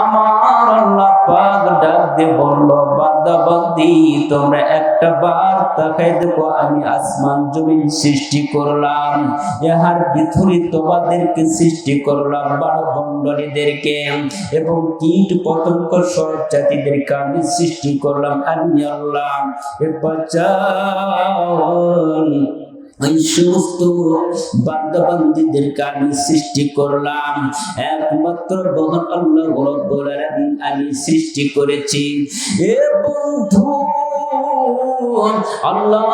আমার আল্লাহ পাক ডাক দিয়ে বলল, বান্দা, বান্দি, তোমরা একটা বার তাকাই দেখো, আমি আসমান জমিন সৃষ্টি করলাম। ইহার ভিতরে তোমাদেরকে সৃষ্টি করলাম বানমণ্ডলীদেরকে এবং কীট পতঙ্গ সব জাতিদেরকে আমি সৃষ্টি করলাম। আমি আল্লাহ এবার যাও ওই সমস্ত বান্দাবান্দিদেরকে আমি সৃষ্টি করলাম। একমাত্র ভগবান আল্লাহ আমি সৃষ্টি করেছি। এ বন্ধু আল্লাহ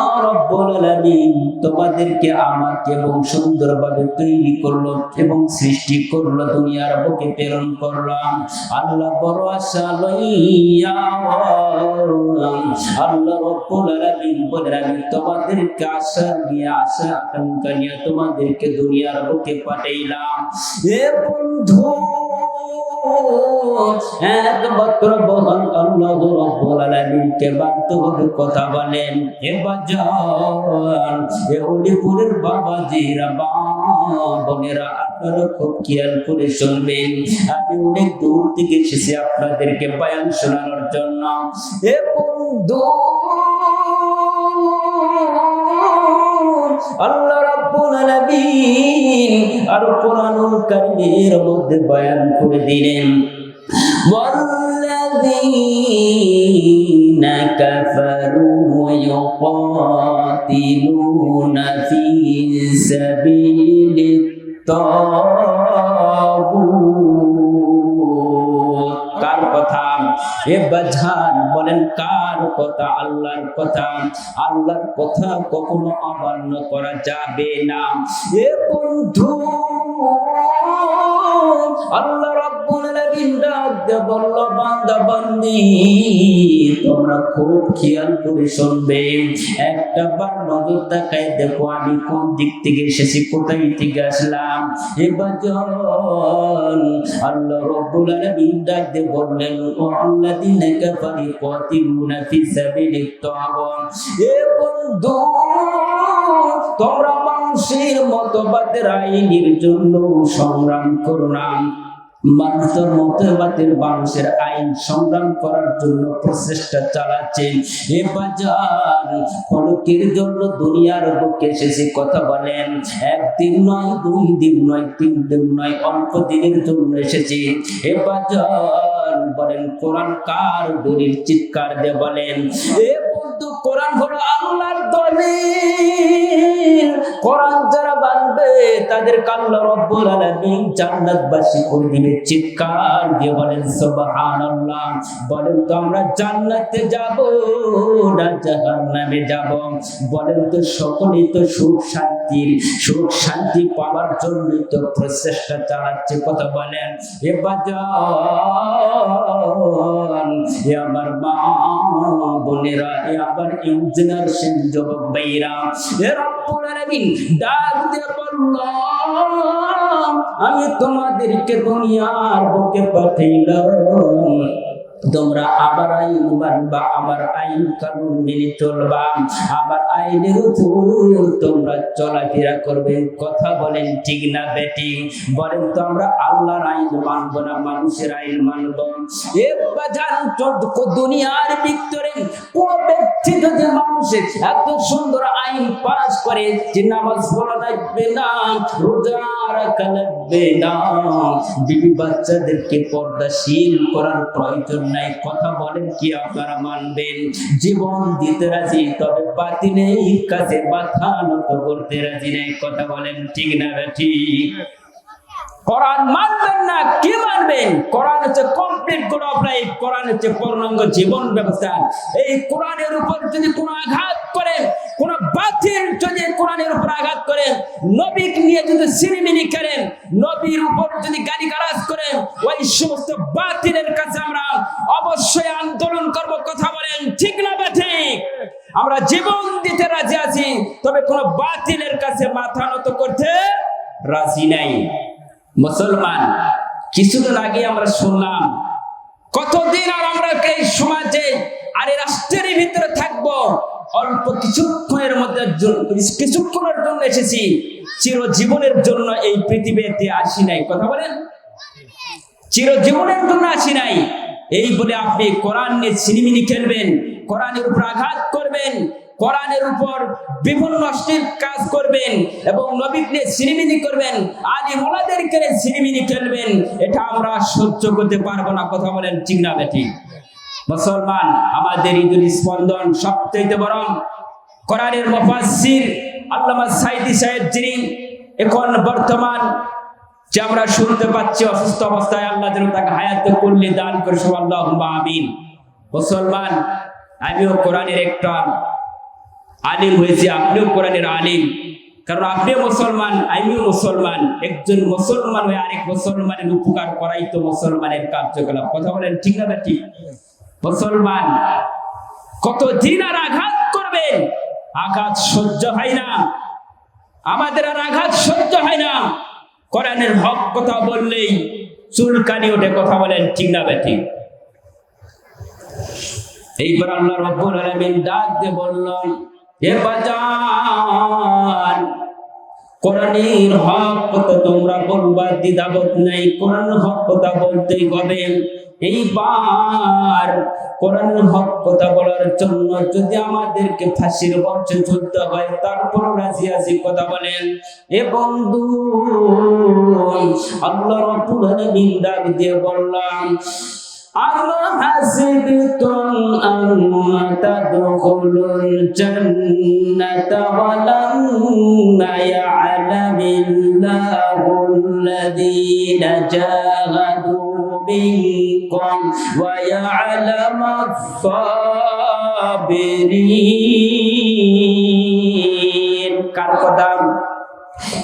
তোমাদেরকে আমাকে এবং সুন্দরভাবে তৈরি করল এবং সৃষ্টি করল, দুনিয়ার বুকে প্রেরণ করলাম আল্লাহ বড় আশা লইয়া আল্লাহ রব্বুল আলামিন বলে, আমি তোমাদেরকে আশা নিয়ে, আশা আকাঙ্ক্ষা নিয়ে তোমাদেরকে দুনিয়ার বুকে পাঠাইলাম। এ বন্ধু একমাত্র বহন রব্বুল আলামিনকে বাস্তবে কথা বলেন। এ বাজান এ অলিপুরের বোনেরা আপনারা খুব খেয়াল করে শুনবেন। আমি অনেক দূর থেকে এসেছি আপনাদেরকে বয়ান শোনানোর জন্য। এ বন্ধু আল্লাহ রাব্বুল আলামিন আর কোরআনুল কারীমের মধ্যে বয়ান করে দিলেন والذين كفروا يقاتلون في سبيل الطاغوت কার কথা। এ বাঝান বলেন, কার কথা? আল্লাহর কথা। আল্লাহর কথা কখনো অমান্য করা যাবে না। এ বন্ধু আল্লাহ তোমরা খুব খেয়াল করে শুনবে। একটা বার নজর দেখো আমি কোন দিক থেকে এসেছি, কোথায় থেকে আসলাম। এবার যখন আল্লাহ রাব্বুল আলামিন ডাক বললেন ও এ বন্ধু, তোমরা মানুষের মতবাদের আইনের জন্য সংগ্রাম করো না। মানুষের মতবাদের মানুষের আইন সংগ্রাম করার জন্য প্রচেষ্টা চালাচ্ছেন এ বাজার খড়কের জন্য দুনিয়ার বুকে এসেছে কথা বলেন। একদিন নয়, দুই দিন নয়, তিন দিন নয়, অল্প দিনের জন্য এসেছে। এ বাজার বলেন, কোরআন কার দলিল, চিৎকার দিয়ে বলেন। এ কোরআন হলো আল্লাহর দলিল। কোরআন যারা তাদের আল্লাহ রব্বুল আলামিন জান্নাতবাসী চিৎকার দিয়ে বলেন, সুবহানাল্লাহ। বলেন তো আমরা জান্নাতে যাব না জাহান্নামে যাব? বলেন তো সকলেই তো সুখ শান্তির সুখ শান্তি পাওয়ার জন্য তো প্রচেষ্টা চালাচ্ছে, কথা বলেন। এ আমার মা বোনেরা, এ আমার ইঞ্জিনিয়ার সেন যুবক ভাইরা ডাক দিয়ে বলল আমি তোমাদেরকে দুনিয়ার বুকে পাঠাইলাম। তোমরা আবার আইন মানবা আমার আইন কানুন মেনে চলবা আমার আইনের উপর তোমরা চলাফেরা করবে। কথা বলেন ঠিক না, বেটি? বলেন তো আমরা আল্লাহর আইন মানব না, মানুষের আইন মানব? দুনিয়ার ভিতরে কোন ব্যক্তি যদি মানুষের এত সুন্দর আইন পাস করে যে নামাজ পড়া লাগবে না, রোজা রাখা লাগবে না, বিবি বাচ্চাদেরকে পর্দাশীল করার প্রয়োজন নাই, কথা বলেন কি আপনারা মানবেন? জীবন দিতে রাজি, তবে বাতিলের কাছে মাথা নত করতে রাজি নেই, কথা বলেন ঠিক না ঠিক? কোরআন মানবেন না, কি মানবেন? হচ্ছে কমপ্লিট কোরআন হচ্ছে পূর্ণাঙ্গ জীবন ব্যবস্থা। এই কোরআনের উপর যদি কোনো আঘাত করে কোন বাতিল যদি কোরআনের উপর আঘাত করে নবীক নিয়ে যদি সিরিমিনি করেন, নবীর উপর যদি গালি গালাজ করেন, ওই সমস্ত বাতিলের কাছে আমরা অবশ্যই আন্দোলন করব, কথা বলেন, ঠিক না বা ঠিক? আমরা জীবন দিতে রাজি আছি, তবে কোন বাতিলের কাছে মাথা নত করতে রাজি নাই। মুসলমান, কিছুদিন আগে আমরা শুনলাম, কতদিন আর আমরা এই সমাজে আর এই রাষ্ট্রের ভিতরে থাকব। অল্প কিছুক্ষণের মধ্যে কিছুক্ষণের জন্য এসেছি। চিরজীবনের জন্য এই পৃথিবীতে আসি নাই। কথা বলেন? চিরজীবনের জন্য আসি নাই। এই বলে আপনি কোরআন নিয়ে সিনিমিনি খেলবেন, কোরআনের উপর আঘাত করবেন, কোরআনের উপর বিভিন্ন অশ্লীল কাজ করবেন এবং নবী নিয়ে সিনিমিনি করবেন আলী মোলাদেরকে সিনিমিনি খেলবেন, এটা আমরা সহ্য করতে পারব না। কথা বলেন ঠিক না বেটি মুসলমান, আমাদের ঈদুল স্পন্দন সবচেয়ে বরং কোরআনের মুফাসসির আল্লামা সাইদি সাহেব যিনি এখন বর্তমান, যে আমরা শুনতে পাচ্ছি অসুস্থ অবস্থায় আল্লাহ যেন তাকে হায়াত করলে দান করে সব আল্লাহ আমিন। মুসলমান, আমিও কোরআনের একটা আলিম হয়েছি, আপনিও কোরআনের আলিম। কারণ আপনিও মুসলমান, আমিও মুসলমান, একজন মুসলমান হয়ে আরেক মুসলমানের উপকার করাই তো মুসলমানের কার্যকলাপ। কথা বলেন ঠিক না ঠিক মুসলমান কত দিন আর আঘাত করবে? আঘাত সহ্য হয় না। আমাদের আর আঘাত সহ্য হয় না। কোরআনের হক কথা বললেই চুলকানি ওঠে, কথা বলেন ঠিক না ঠিক এইবার আল্লাহ রব্বুল আলামিন ডাক দিয়ে বললেন হে বাজান কোরআনের হক কথা তোমরা বলবা, দ্বিধাবোধ নাই। কোরআন হক কথা বলতেই হবে। এইবার কোরআনের হক কথা বলার জন্য যদি আমাদেরকে ফাঁসির বর্ষে চলতে হয় তারপর রাজি আছি কথা বলেন। এ বন্ধু, আল্লাহ রব্বুল আলামিন দিয়ে বললাম أم حسبتم أن تدخلوا الجنة ولما يعلم الله الذين جاهدوا منكم ويعلم الصابرين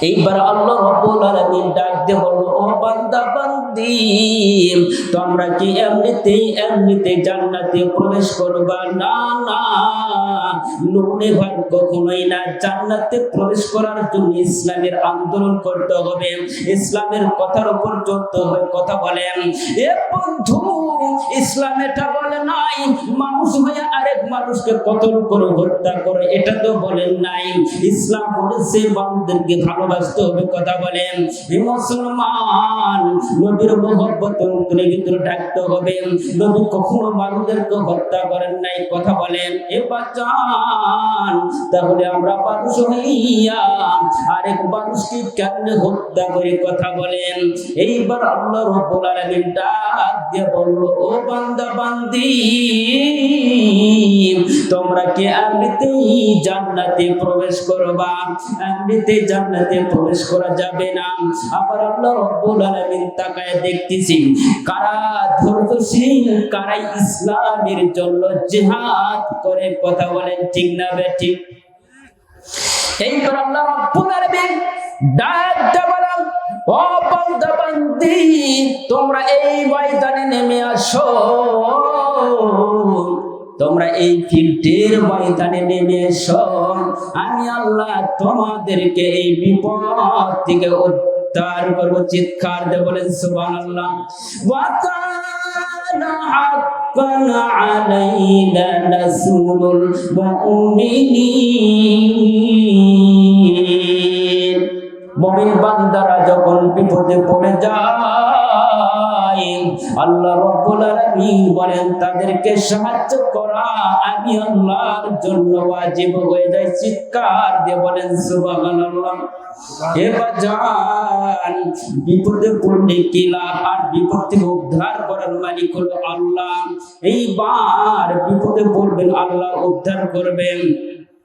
এইবার আল্লাহ রব্বুল আলামিন ডাক দিয়ে ও বান্দা, বান্দি, তোমরা কি এমনিতেই, এমনিতে জান্নাতে প্রবেশ করবা? না না লোনে ভাগ কখনোই না। জান্নাতে প্রবেশ করার জন্য ইসলামের আন্দোলন করতে হবে। ইসলামের কথার উপর চলতে হবে কথা বলেন, এ বন্ধু ইসলাম এটা বলে নাই। মানুষ হয়ে আরেক মানুষকে কতল করে হত্যা করে, এটা তো বলেন নাই। ইসলাম বলেছে মানুষদেরকে ভালোবাসতে হবে, কথা বলেন। হে মুসলমান, নবীর মোহব্বত অন্তরে ভিতরে ডাকতে হবে। নবী কখনো মানুষদেরকে হত্যা করেন নাই, কথা বলেন। এ বাচ্চান, তাহলে আমরা মানুষ হইয়া আরেক মানুষকে কেন হত্যা করে, কথা বলেন। এইবার আল্লাহ রব্বুল আলামিন ডাক দিয়ে বলল ও বান্দা বান্দি তোমরা জান্নাতে প্রবেশ করবা? জান্নাতে প্রবেশ করা যাবে না। আবার আল্লাহ রব্বুল আলামিন তাকায় দেখতেছি, কারা ধৈর্যশীল, কারা ইসলামের জন্য জিহাদ করে কথা বলেন ঠিক না বেঠিক? এইবার আল্লাহ রব্বুল আলামিন ও বান্দা তোমরা এই ময়দানে নেমে আসো। তোমরা এই ফিল্ডের ময়দানে নেমে এসো। আমি আল্লাহ তোমাদেরকে এই বিপদ থেকে উদ্ধার করব, চিৎকার দিয়ে বলেন কানা হাক্কান আলাইনা নাসরুল মুমিনিন। মুমিন বান্দারা যখন বিপদে পড়ে যায়, আল্লাহ রব্বুল আলামিন বলেন, তাদেরকে সাহায্য করা আমি আল্লাহর জন্য ওয়াজিব হয়ে যায়। চিৎকার দিয়ে বলেন, সুবহানাল্লাহ। এবার যান বিপদে পড়লে কি লাভ? আর বিপদ থেকে উদ্ধার করার মালিক হলো আল্লাহ। এইবার বিপদে পড়বেন, আল্লাহ উদ্ধার করবেন।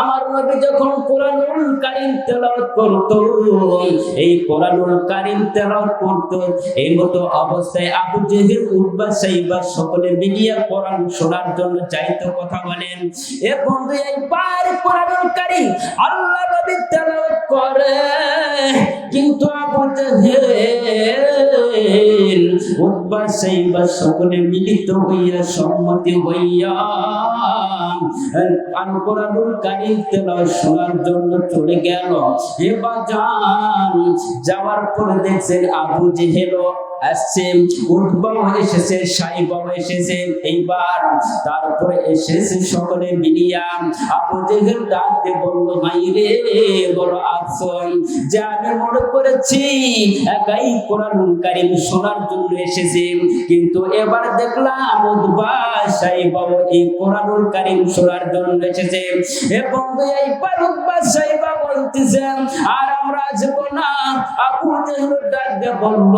আমার নবী যখন কোরআনুল কারীম তেলাওয়াত করত, এই কোরআনুল কারীম তেলাওয়াত করত, এই মতো অবস্থায় আবু জেহেল উতবা সাইবা সকলে মিলিয়ে কোরআন শোনার জন্য চাইতো কথা বলেন। এ বন্ধু, এইবার কোরআনুল কারীম আল্লাহ নবী তেলাওয়াত করে। কিন্তু আবু জাহেল উতবা সাইবা সকলে মিলিত হইয়া সম্মতি হইয়া আল কোরআনুল কারীম শোনার জন্য চলে গেল। এবার যান, যাওয়ার পরে দেখছেন আবু জেহেল এসেছে সাইবাও এসেছে, এইবার তারপরে এসেছে সকলে জেহেল ডাকতে ভাই রে যে আমি মনে করেছি একাই কোরআনুল কারীম শোনার জন্য এসেছে, কিন্তু এবার দেখলাম উদ্বা সাইবাও এই কোরআনুল কারীম শোনার জন্য এসেছে। এবং এইবার উদ্বা সাইবা বলতেছেন আর আমরা আসব না। আবু জেহেল ডাকতে বলল,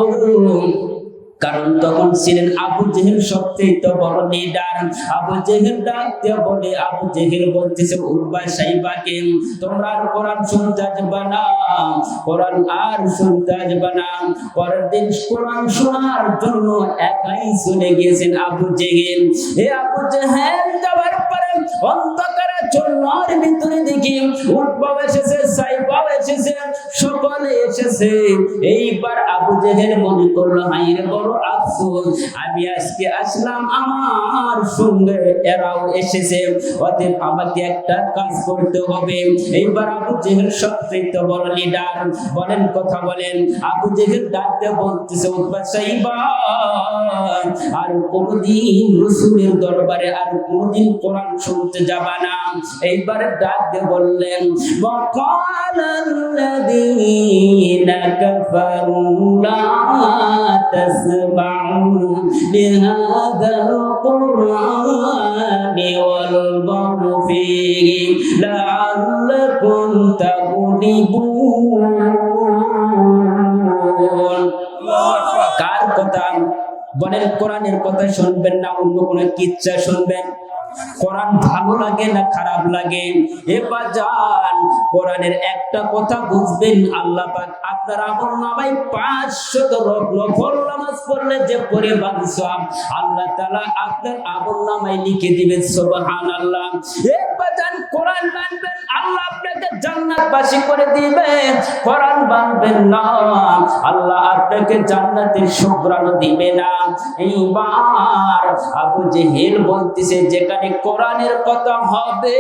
কারণ তখন ছিলেন আবু জেহেল সবচেয়ে তো বড় লিডার আবু জেহেল ডাকতে বলে, আবু জেহেল বলতেছে উর্বা সাইবাকে তোমরা আর কোরআন শুনতে আসবে না, কোরআন আর শুনতে আসবে না। পরের দিন কোরআন শোনার জন্য একাই চলে গিয়েছেন আবু জেহেল। হে আবু জেহেল যাওয়ার পরে অন্ধকারে চন্নার ভিতরে দেখি উঠবাও এসেছে সাইবাও এসেছে, সকলে এসেছে। এইবার আবু জেহেল মনে করল, হাইরে বড় আফসোস, আমি আজকে আসলাম আমার সঙ্গে, এরাও এসেছে, অতএব আমাকে একটা কাজ করতে হবে। এইবার আবু জেহেল সবচেয়ে বড় লিডার বলেন, কথা বলেন। আবু জেহেল ডাকতে বলতেছে উৎপাদ সাইবা আর কোনদিন রসুলের দরবারে, আর কোনদিন কোরআন শুনতে যাবা না এইবার ডাক দিয়ে বললেন وقال الذين كفروا لا تسمعوا لهذا القرآن والغوا فيه لعلكم تغلبون কার কথা বলেন কোরআনের কথা শুনবেন না অন্য কোনো কিচ্ছা শুনবেন কোরআন ভালো লাগে না খারাপ লাগে? এবার যান, কোরআনের একটা কথা বুঝবেন, আল্লাহ পাক আপনার আমল নামাই পাঁচশত নফল নামাজ পড়লে যে পরে সব আল্লাহ তাআলা আপনার আমল নামাই লিখে দিবেন, সুবহানাল্লাহ। এবার যান, কোরআন মানবেন, আল্লাহ আপনাকে জান্নাতবাসী করে কোরআন মানবেন না। আল্লাহ আপনাকে জান্নাতের দিবে না। এইবার আবু জেহেল যেখানে কোরআনের কথা হবে,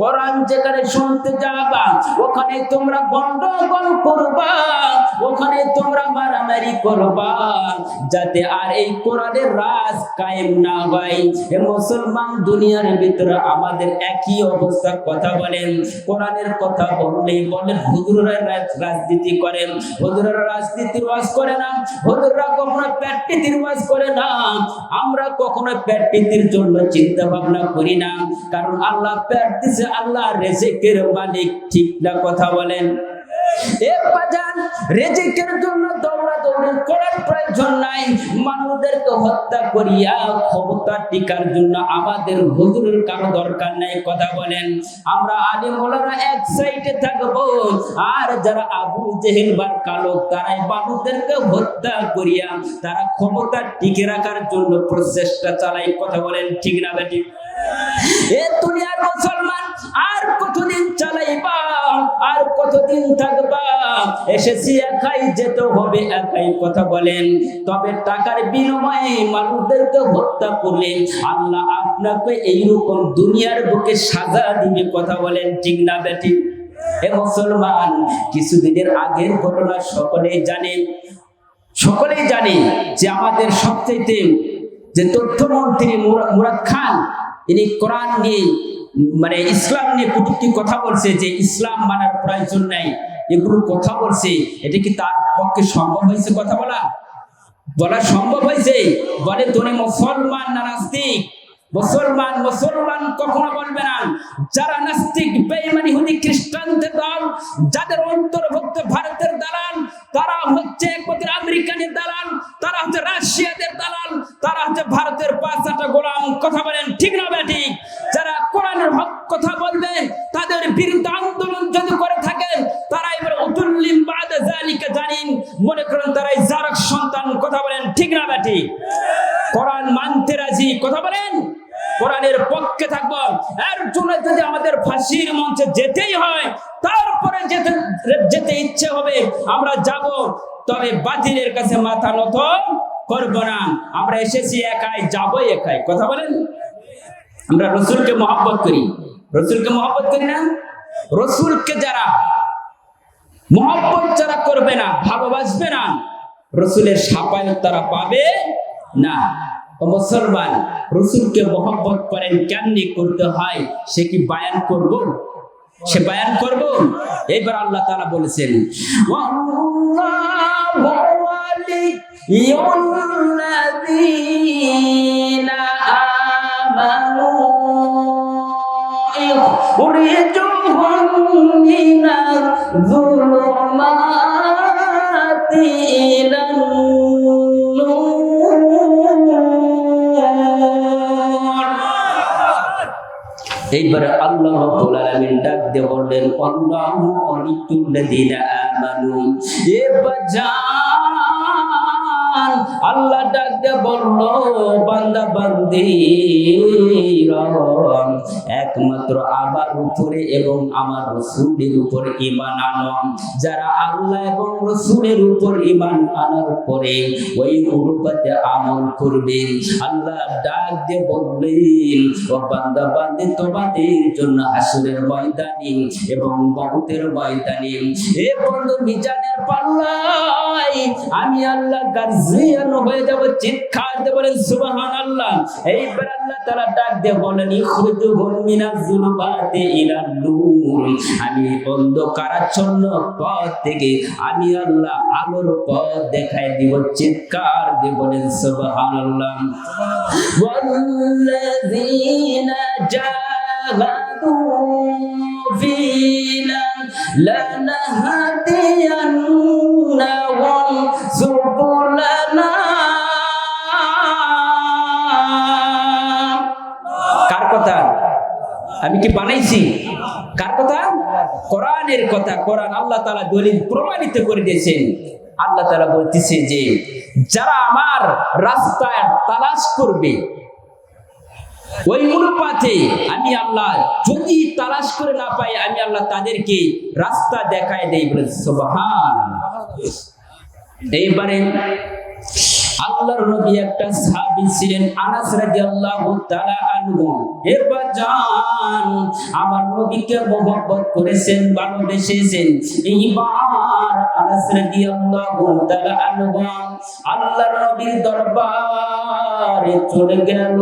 কোরআন যেখানে শুনতে যাবা, ওখানে তোমরা গন্ডগোল করবা, ওখানে তোমরা মারামারি করবা, যাতে আর এই কোরআনের রাজ কায়েম না হয়। এ মুসলমান দুনিয়ার ভিতরে আমাদের একই অবস্থা। কথা বলেন, কোরআনের কথা বললেই বলেন হুজুরের রাজনীতি করেন হুজুরের রাজনীতি ওয়াজ করে না, হুজুররা কখনো প্যাটিতির ওয়াজ করে না। আমরা কখনো প্যাটিতির জন্য চিন্তা ভাবনা করি না, কারণ আল্লাহ প্যাট দিছে আল্লাহ রেজেকের মালিক। ঠিক না কথা বলেন? জন্য দৌড়াদৌড়ি করার প্রয়োজন নাই। মানুষদেরকে হত্যা করিয়া ক্ষমতা টিকার জন্য আমাদের হুজুরের কারও দরকার নাই, কথা বলেন। আমরা এক সাইডে থাকব, আর যারা আবু জেহেল বা কালো, তারাই মানুষদেরকে হত্যা করিয়া তারা ক্ষমতা টিকে রাখার জন্য প্রচেষ্টা চালাই কথা বলেন ঠিক না বেটি দুনিয়ার মুসলমান আর কতদিন চালাইবা? আর কতদিন থাকবা? এসেছি একাই, যেতে হবে একাই, কথা বলেন। তবে টাকার বিনিময়ে মানুষদেরকে হত্যা করলে আল্লাহ আপনাকে এইরকম দুনিয়ার বুকে সাজা দিবে, কথা বলেন, ঠিক না বেটি? এ মুসলমান, কিছুদিনের আগের ঘটনা সকলেই জানে। সকলেই জানে যে আমাদের সবচাইতে যে তথ্যমন্ত্রী মুরা- মুরাদ খান ইনি কোরআন নিয়ে মানে ইসলাম নিয়ে কটুক্তি কথা বলছে যে ইসলাম মানার প্রয়োজন নাই। এগুলো কথা বলছে, এটা কি তার পক্ষে সম্ভব হয়েছে কথা বলা? বলা সম্ভব হয়েছে, বলে, তোরে মুসলমান না নাস্তিক মুসলমান মুসলমান কখনো বলবে না। যারা নাস্তিক, বেঈমানি, হুদি, খ্রিস্টানদের দল, যাদের অন্তর্ভুক্ত ভারতের দালাল, তারা হচ্ছে একমাত্র আমেরিকানের দালাল, তারা হচ্ছে রাশিয়াদের দালাল, তারা হচ্ছে ভারতের পাঁচটা গোলাম। কথা বলেন ঠিক না ঠিক? যারা কোরআনের হক কথা বলবে, তাদের বিরুদ্ধে আন্দোলন যদি করে থাকেন তারা এবার উতুল্লিম বাদে জালিকা জানিন। মনে করেন তারাই জারক সন্তান। কথা বলেন ঠিক না ঠিক কোরআন মানতে রাজি কথা বলেন কোরআনের পক্ষে থাকব এর জন্য যদি ফাঁসির মঞ্চে যেতেই হয়, তারপরে যেতে যেতে ইচ্ছে হবে, আমরা যাব। তবে বাতিলের কাছে মাথা নত করব না। আমরা এসেছি একাই যাব একাই। কথা বলেন? আমরা রসুলকে মহব্বত করি। রসুলকে মহব্বত করি না? রসুলকে যারা মহব্বত যারা করবে না, ভালোবাসবে না, রসুলের সাপায়ত তারা পাবে না। ও মুসলমান রসুলকে মহব্বত করেন, কেমনি করতে হয় সে কি বায়ান করব? সে বায়ান করব? এবার আল্লাহ তাআলা বলেছেন আমানু এইবারে আল্লাহ রাব্বুল ডাক দিয়ে বললেন, আল্লাহু ওয়ালিয়ুল্লাযীনা আমানু। এ বাজান, আল্লাহ ডাক দিয়ে বলল, বান্দা বান্দি একমাত্র আমার উপরে এবং আমার রসুলের উপরে ইমান আনো। যারা আল্লাহ এবং রসুলের উপর ইমান আনার পরে ওই অনুপাতে আমল করবে, আল্লাহ ডাক দিয়ে বললেন, ও বান্দা, বান্দি, তোমাদের জন্য আসরের ময়দানি এবং বহুতের ময়দানি, এ বন্ধু মিজানের পাল্লাই আমি আল্লাহ গার্জিয়ান হয়ে যাব, চিৎকার দিয়ে বলেন, সুবহানাল্লাহ। আল্লাহ তাআলা ডাক দিয়ে বলেন আমি অন্ধকারাচ্ছন্ন পথ থেকে আমি আল্লাহ আলোর পথ দেখাই দিব, চিৎকার দিয়ে বলেন, সুবহানাল্লাহ। ওয়াল্লাযীনা জাহাদু সুবুলানা আমি কি বানাইছি? কার কথা? কোরআনের কথা। কোরআন আল্লাহ তাআলা দলিল প্রমাণিত করে দিয়েছেন। আল্লাহ তালা বলতেছে যে, যারা আমার রাস্তায় তালাশ করবে, ওই অনুপাতে আমি আল্লাহ যদি তালাশ করে না পাই, আমি আল্লাহ তাদেরকে রাস্তা দেখায় দেই বলে এইবারে আল্লাহর নবী একটা সাহাবী ছিলেন আনাস রাদিয়াল্লাহু তাআলা আনহু। এরপর জান, আমার নবীকে মোহব্বত করেছেন, ভালোবেসেছেন। এইবার আনাস রাদিয়াল্লাহু তাআলা আনহু, আল্লাহর নবীর দরবারে চলে গেল।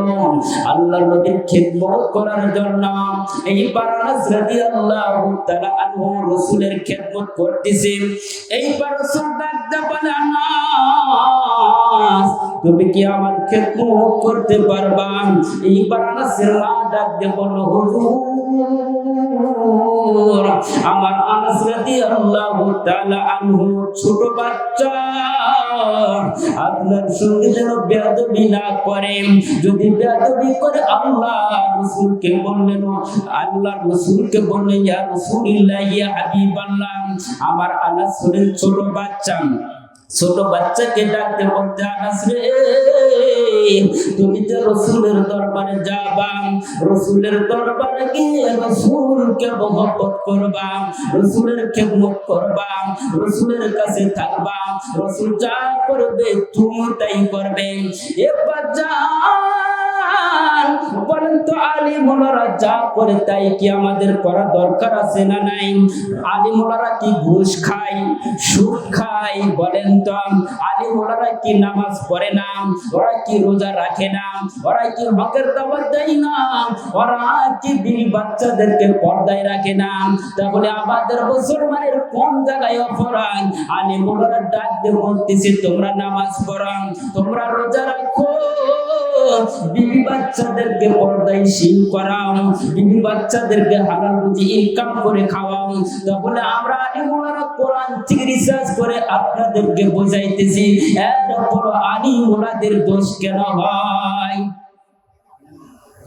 আল্লাহর নবীর খিদমত করার জন্য এইবার আনাস রাদিয়াল্লাহু তাআলা আনহু রাসূলের খিদমত করতেছে। এইবার রাসূল ডাক বলে তুমি কি আমার খেদমত করতে পারবা? এইবার আনাসের মা ডাক দিয়ে আমার আনাস রাদিয়াল্লাহু তাআলা আনহু ছোট বাচ্চা। আপনার সঙ্গে যেন বেয়াদবি না করে। যদি বেয়াদবি করে আল্লাহ রাসূলকে বললেন, আল্লাহ রাসূলকে বললেন, ইয়া রাসূলুল্লাহ, ইয়া হাবিবাল্লাহ, আমার আনাস ছোট বাচ্চা। ছোট বাচ্চাকে ডাকতে বলতে আনাস রে তুমি যে রসুলের দরবারে যাবা। রসুলের দরবারে গিয়ে রসুলকে মহব্বত করবা। রসুলের খেদমত করবা। রসুলের কাছে থাকবা। রসুল যা করবে তুমি তাই করবে। এবার যা বলেন তো আলিমুলারা যা করে তাই কি আমাদের করা দরকার আছে না নাই? আলিমুলারা কি ঘুষ খায়, সুদ খায়? বলেন তো আলিমুলারা কি নামাজ পড়ে না? ওরা কি রোজা রাখে না? ওরা কি হকের দাবার দেয় না? ওরা কি বিবি বাচ্চাদেরকে পর্দায় রাখে না? তাহলে আমাদের মুসলমানের কোন জায়গায় অপরাধ? আলিমুলারা ডাক দিয়ে বলতেছে, তোমরা নামাজ পড়ো, তোমরা রোজা রাখো। বিবি বাচ্চাদেরকে পর্দায়শীল করাও, বিবি বাচ্চাদেরকে হালাল রুজি ইনকাম করে খাওয়াও। তাহলে আমরা আলিমুলারা কোরআন থেকে রিসার্চ করে আপনাদেরকে বোঝাইতেছি এরপর আলিমুলাদের দোষ কেন হয়?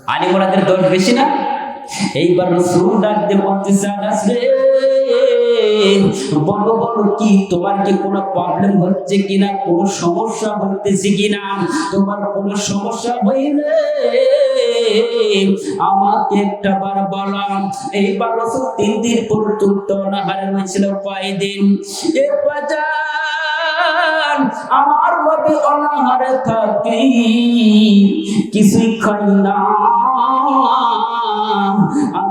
আলিমুলাদের দোষ বেশি না? এইবার রসুল বলতেছে আনাস রে বলো বলো, কি? তোমার কি কোনো প্রবলেম হচ্ছে কিনা? কোনো সমস্যা হতেছে কিনা? তোমার কোনো সমস্যা হইলে আমাকে একটা বার বলাম এইবার রসুল তিন দিন পর্যন্ত অনাহারে হয়েছিল কয়দিন এ আমার নবী অনাহারে থাকি, কিছুই খাই না।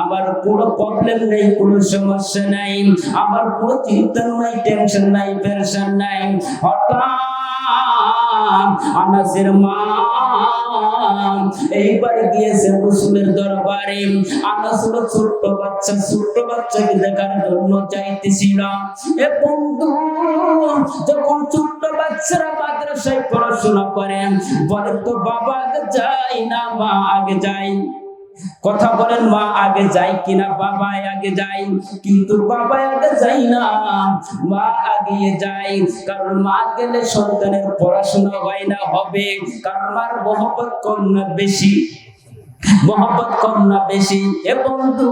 আমার কোনো প্রবলেম নেই, কোনো সমস্যা নাই, আমার কোনো চিন্তা নাই টেনশন নাই টেনশন নাই। হঠাৎ আনাসের মা এইবার গিয়েছে রসুলের দরবারে। আনাস হলো ছোট্ট বাচ্চা, ছোট্ট বাচ্চাকে দেখার জন্য চাইতেছিল এ বন্ধু, যখন ছোট্ট বাচ্চারা মাদ্রাসায় পড়াশোনা করে, বলে, তো বাবা আগে যাই না, মা আগে যাই। কথা বলেন, মা আগে যাই কিনা বাবা আগে যাই, কিন্তু বাবা আগে যাই না, মা আগে যাই। কারণ মা গেলে সন্তানের পড়াশোনা হয় না, হবে। কারণ মার মহব্বত না, বেশি। মহব্বত না, বেশি। এ বন্ধু,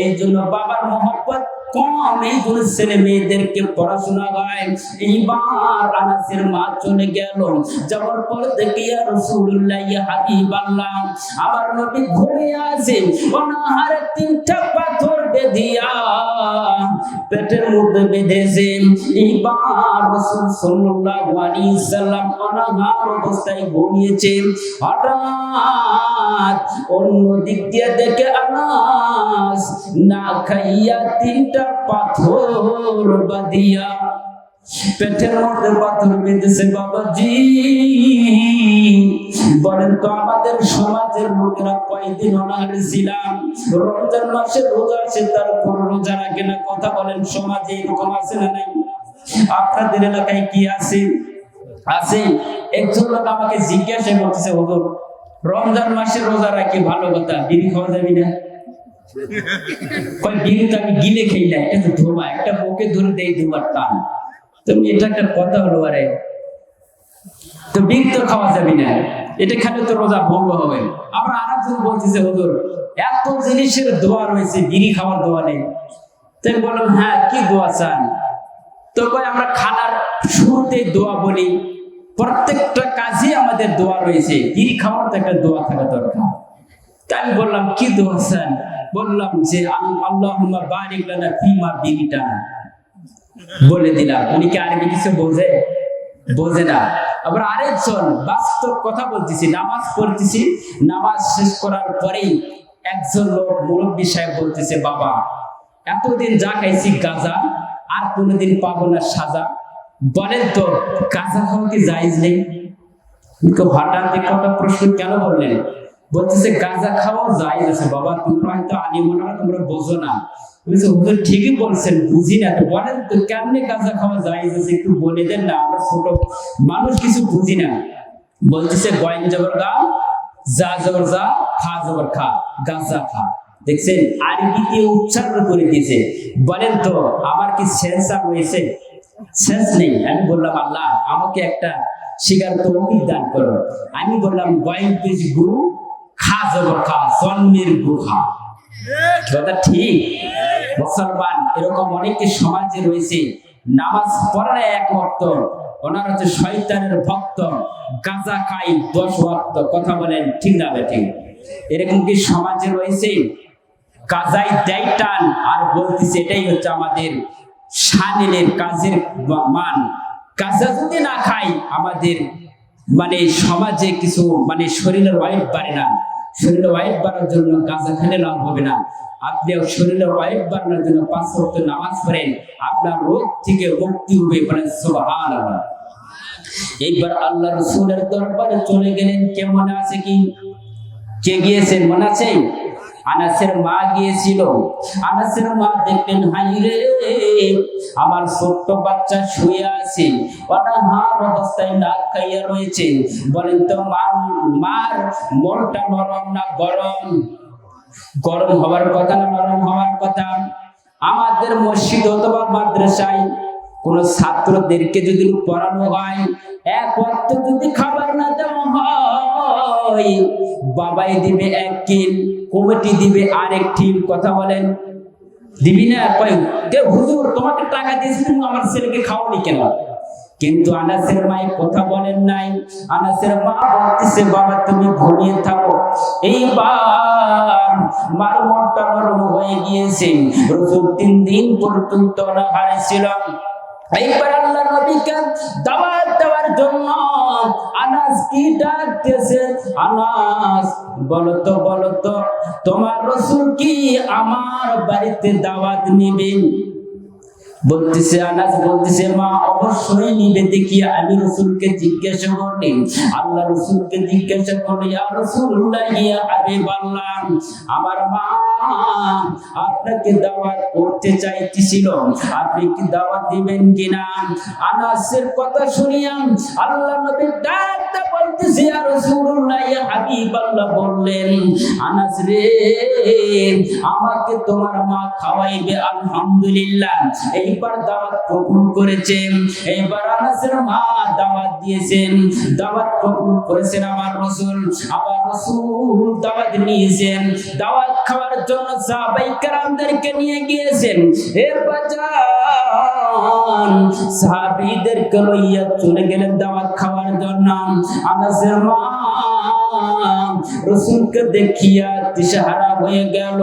এই জন্য বাবার মহব্বত কম এই জন্য ছেলে মেয়েদেরকে পড়াশোনা হয় এইবার আনাসের মা চলে গেল। যাওয়ার পর দেখি রসুল্লাহ হাবিব আল্লাহ আমার নবী ঘুরে আসে। অনাহারে তিনটা পাথর বেঁধিয়া পেটের মধ্যে বেঁধেছে। এইবার রসুল সাল্লাল্লাহু আলাইহি সাল্লাম অনাহার অবস্থায় ঘুমিয়েছে। হঠাৎ অন্য দিক দিয়ে দেখে আনাস না খাইয়া তিনটা পাথর বাদিয়া পেটের মধ্যে পাথর বেঁধেছে বাবাজি। বলেন তো আমাদের সমাজের লোকেরা কয়েকদিন অনাহারে ছিলাম? রমজান মাসে রোজা আছে তার উপর রোজা রাখে না। কথা বলেন, সমাজে এরকম আছে না নাই? আপনাদের এলাকায় কি আছে? আছে। একজন লোক আমাকে জিজ্ঞাসা করতেছে, হুজুর, রমজান মাসে রোজা রাখি ভালো কথা, বিড়ি খাওয়া যাবি না? কয় আমি গিলে তো একটা বুকে ধরে দুবার তুমি এটা একটা কথা হলো, আরে, তো তো খাওয়া না, এটা খেলে তো রোজা ভঙ্গ হবে। আবার আরেকজন হুজুর, এত জিনিসের দোয়া রয়েছে, বিড়ি খাওয়ার দোয়া নেই। তাই বললাম হ্যাঁ কি দোয়া চান? তো আমরা খানার শুরুতে দোয়া বলি, প্রত্যেকটা কাজে আমাদের দোয়া রয়েছে, বিড়ি খাওয়ার তো একটা দোয়া থাকা দরকার। আমি বললাম, কি দোয়া বললাম যে আল্লাহুম্মা বারিক লানা ফিমা বিড়িটা বলে দিলাম। উনি কি আরবি কিছু বোঝে? বোঝে না। আবার আরেকজন বাস্তব কথা বলতেছি, নামাজ পড়তেছি, নামাজ শেষ করার পরেই একজন লোক মুরব্বী সাহেব বলতেছে, বাবা, এতদিন যা খাইছি গাজা, আর কোনোদিন পাবো না সাজা। বলেন তো, গাজা খাওয়া কি জায়েজ নেই? হঠাৎ কথা প্রশ্ন কেন বললেন বলতেছে, গাঁজা খাওয়া যায় আছে বাবা, তোমরা হয়তো আনি মনে হয়, তোমরা বোঝো না। ঠিকই বলছেন, বুঝি না তো। বলেন তো, কেমনে গাঁজা খাওয়া যায় আছে একটু বলে দেন না, আমরা ছোট মানুষ, কিছু বুঝি না। বলতেছে, গয়েন জবর গা যা জবর যা, খা জবর খা, গাঁজা খা। দেখছেন আরবি দিয়ে উচ্চারণ করে দিয়েছে। বলেন তো, আমার কি সেন্সার রয়েছে? সেন্স নেই, আমি বললাম, আল্লাহ, আমাকে একটা শিকার তৌফিক দান করো। আমি বললাম, গয়েন পেজ গুরু খা জবর খা জন্মের গুহা। কথা ঠিক? মুসলমান, এরকম অনেকে সমাজে রয়েছে, নামাজ পড়ে না এক ওয়াক্ত, ওনারা হচ্ছে শয়তানের ভক্ত, গাঁজা খাই দশ ওয়াক্ত, কথা বলেন ঠিক না ঠিক এরকম কি সমাজে রয়েছে? কাজাই দেয় টান, আর বলতেছে এটাই হচ্ছে আমাদের শানিলের কাজের মান কাজা যদি না খাই আমাদের মানে সমাজে কিছু মানে শরীরের ওয়াইট বাড়ে না। শরীরের ওয়াইট বাড়ার জন্য গাঁজা খেলে লাভ হবে না। আপনি শরীরের ওয়াইট বাড়ানোর জন্য পাঁচ ওয়াক্ত নামাজ পড়েন, আপনার রোগ থেকে মুক্তি হবে মানে এইবার আল্লাহ রসুলের দরবারে চলে গেলেন কেমন আছে কি? কে গিয়েছেন? মনে আছে? আনাসের মা গিয়েছিল। আনাসের মা দেখলেন হাই রে, আমার ছোট্ট বাচ্চা শুয়ে আছে। অনাহার অবস্থায় নাক খাইয়া রয়েছে। বলেন তো, মা, মার মনটা নরম না গরম? গরম হওয়ার কথা না নরম হওয়ার কথা? আমাদের মসজিদ অথবা মাদ্রাসায় কোন ছাত্রদেরকে যদি পড়ানো হয়, এক অর্থ যদি খাবার না দেওয়া হয়, বাবাই দিবে এক কিল কমিটি দিবে আরেক ঠিল কথা বলেন। দিবি না? কয় হুজুর, তোমাকে টাকা দিয়েছি, তুমি আমার ছেলেকে খাওয়ানি কেন? কিন্তু আনাসের মা এই কথা বলেন নাই। আনাসের মা বলতেছে, বাবা, তুমি ঘুমিয়ে থাকো। এইবার মার মনটা নরম হয়ে গিয়েছে। রসুল তিন দিন পর্যন্ত না হারিয়েছিলাম এইবার আল্লাহ নবীকে দাওয়াত দেওয়ার জন্য আনাস কি ডাকতেছে আনাস বলো তো বলো তো তোমার রসুল কি আমার বাড়িতে দাওয়াত নিবেন? বলতেছে আনাস বলতেছে, মা, অবশ্যই নিবে দেখি, আমি রসুলকে জিজ্ঞাসা করলি, আল্লাহ রসুলকে জিজ্ঞাসা করলি আর রসুল্লাহ আল্লাহ আমার মা আপনাকে দাওয়াত করতে চাইতেছিল, আপনি কি দাওয়াত দিবেন কিনা? আনাসের কথা শুনিয়া আল্লাহ নবী ডাকতে বলতেছে আর রসুল্লাহ ইয়া হাবিব আল্লাহ বললেন, আনাস রে, আমাকে তোমার মা খাওয়াইবে, আলহামদুলিল্লাহ এইবার দাওয়াত কবুল করেছেন, এইবার আনাসের মা দাওয়াত দিয়েছেন। দাওয়াত কবুল করেছেন আমার রসুল আমার রসুল দাওয়াত নিয়েছেন। দাওয়াত খাওয়ার জন্য সাহাবাই কেরামদেরকে নিয়ে গিয়েছেন। এ বাজান, সাহাবীদেরকে লইয়া চলে গেলেন দাওয়াত খাওয়ার জন্য। আনাসের মা রসুলকে দেখিয়া দিশাহারা হয়ে গেল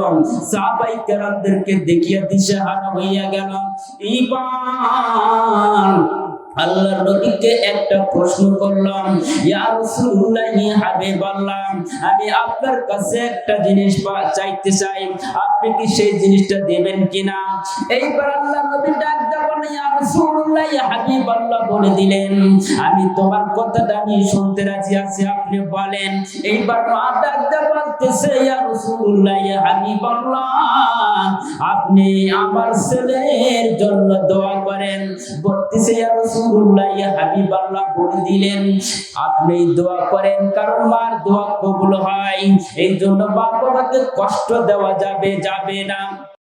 সাহাবাই কেরামদেরকে দেখিয়া দিশাহারা হইয়া গেল ইমান আল্লাহর নবীকে একটা প্রশ্ন করলাম, ইয়া রাসূলুল্লাহ ইয়া হাবিবাল্লাহ, আমি আপনার কাছে একটা জিনিস চাইতে চাই, আপনি কি সেই জিনিসটা দেবেন কিনা? এইবার আল্লাহ নবী ডাক দেবেন ইয়া রাসূলুল্লাহ হাবিবাল্লাহ, বলে দিলেন। আমি তোমার কথাটা আমি শুনতে রাজি আছি, আপনি বলেন। এইবার মা ডাক দেব বলতেছে, ইয়া রাসূলুল্লাহ হাবিবাল্লাহ, আপনি আমার ছেলের জন্য দোয়া করেন। বলতেছে, ইয়া হাবিবাল্লাহ বলে দিলেন, আপনি দোয়া করেন, কারণ মার দোয়া হয়। জন্য কষ্ট দেওয়া যাবে যাবে না।